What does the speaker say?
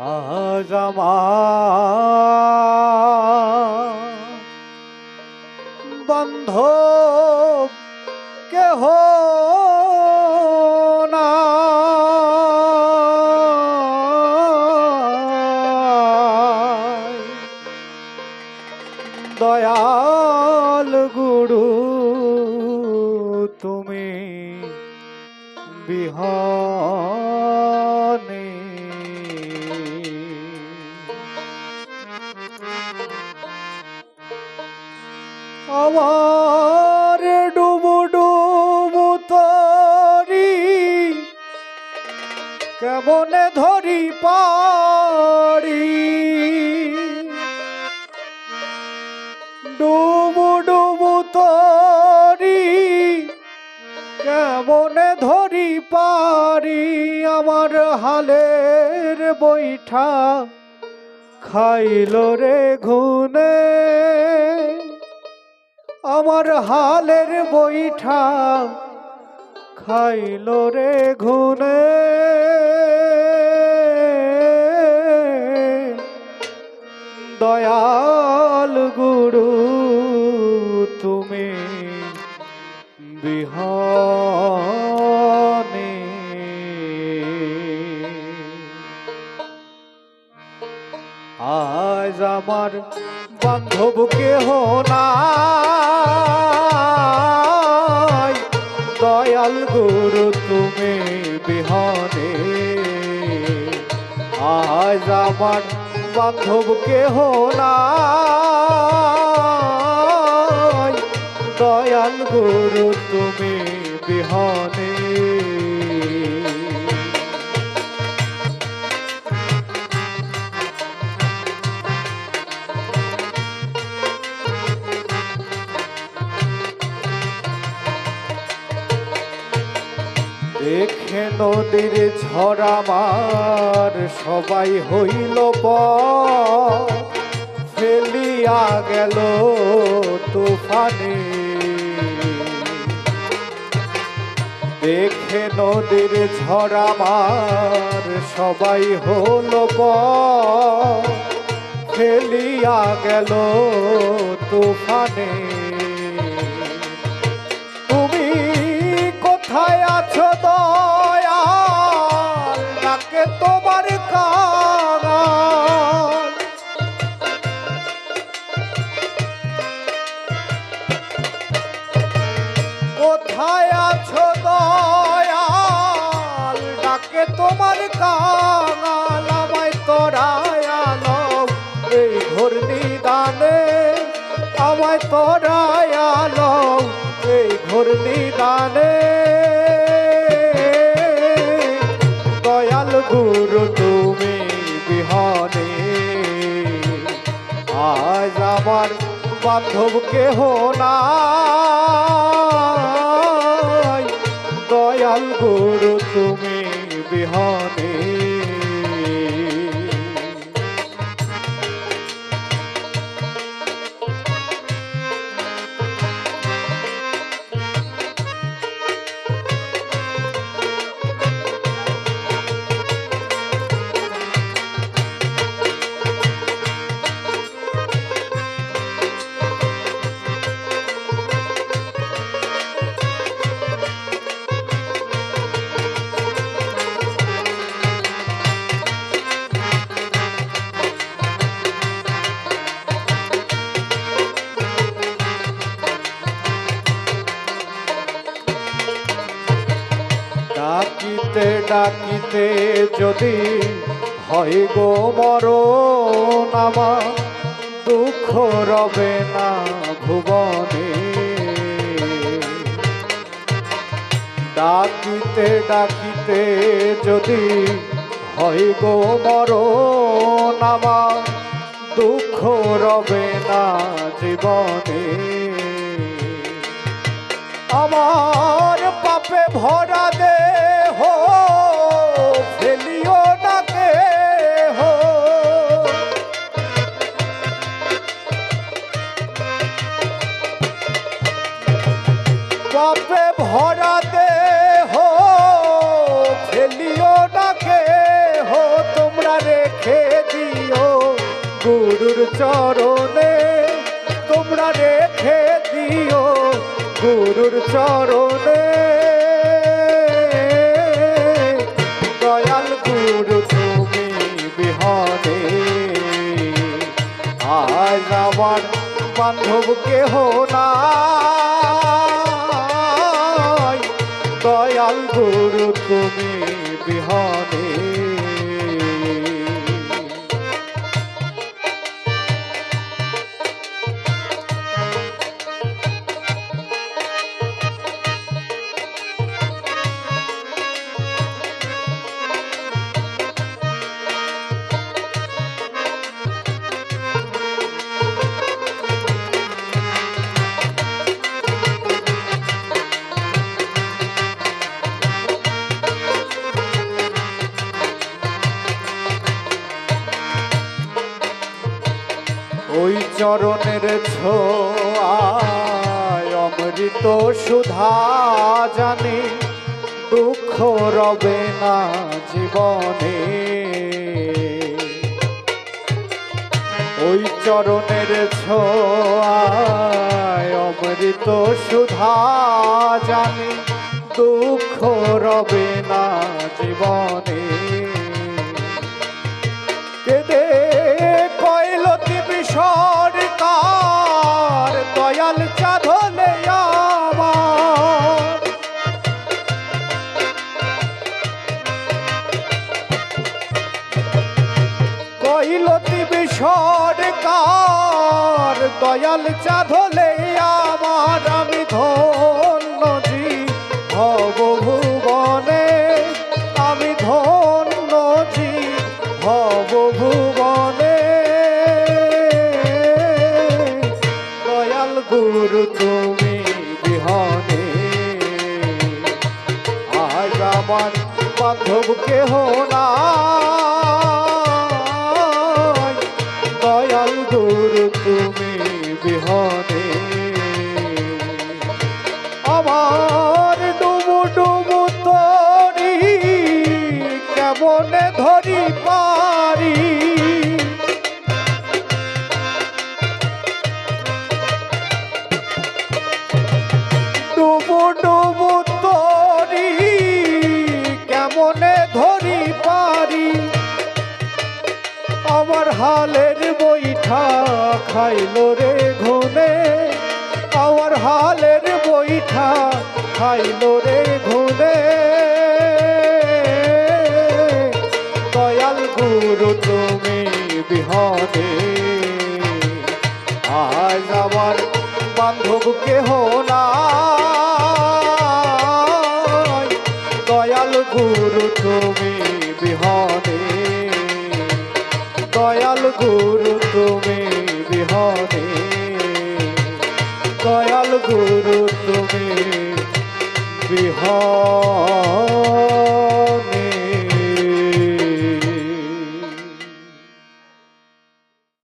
আজ বন্ধ কেহ না। দয়াল গুরু তুমি বিহনে আমার ডুবু ডুবু তরি। কেমনে ধরি পারি ডুবু ডুবু তরি। কেমনে ধরি পারি আমার হালের বৈঠা খাইল রে ঘুনে। আমার হালের বৈঠা খাইল রে ঘুনে দয়াল গুরু তুমি বিহনে। আজ আমার গুরু তুমি বিহনে। আজ আমার বান্ধব কেহ না দয়াল গুরু তুমি বিহনে। দেখে নদীর ঝরামার সবাই হইল ফেলিয়া গেল তুফানে। দেখে নদীর ঝরামার সবাই হল ফেলিয়া গেল তুফানে। তুমি কোথায় দয়াল ডাকে তোমার তোমার কাঙাল আমায় এই ঘূর্ণি দানে আমায় তোরায়ালো। এই আজ আমার বান্ধব কেহ না দয়াল গুরু তুমি বিহনে। ডাকিতে ডাকিতে যদি হয় গো মরণ আমার, দুঃখ রবে না ভুবনে। ডাকিতে ডাকিতে যদি হয় গো মরণ আমার, দুঃখ রবে না জীবনে। আমার পাপে ভরা দে ফেলিও ডাকে হো তোমরা রেখে চরণে তোমরা রেখে দিও। গুরুর চরণে দয়াল গুরু তুমি বিহনে আজ আমার বান্ধব কেহ নাই। চরণের ছোঁয়ায় অমৃত সুধা জানি, দুঃখ রবে না জীবনে। ওই চরণের ছোঁয়ায় অমৃত সুধা জানি, দুঃখ রবে না জীবনে। কেদে কইলতি সরকার দয়াল চাধলে আমার আমি ধন্য জি। ভব ভুবনে আমি ধন্য জি। ভব ভুবনে দয়াল গুরু তুমি বিহনে। আজ আমার বান্ধব কেহ নাই। কেমনে ধরি পারি। ডুবু ডুবু তরি, কেমনে ধরি পারি? আমার হালের বৈঠা খাইলো রে ঘুনে, আমার হালের বইঠা খাইলো রে গুরু তুমি বিহনে আজ আমার বান্ধব কেহ না দয়াল গুরু তুমি বিহনে দয়াল গুরু তুমি বিহনে দয়াল গুরু তুমি বিহনে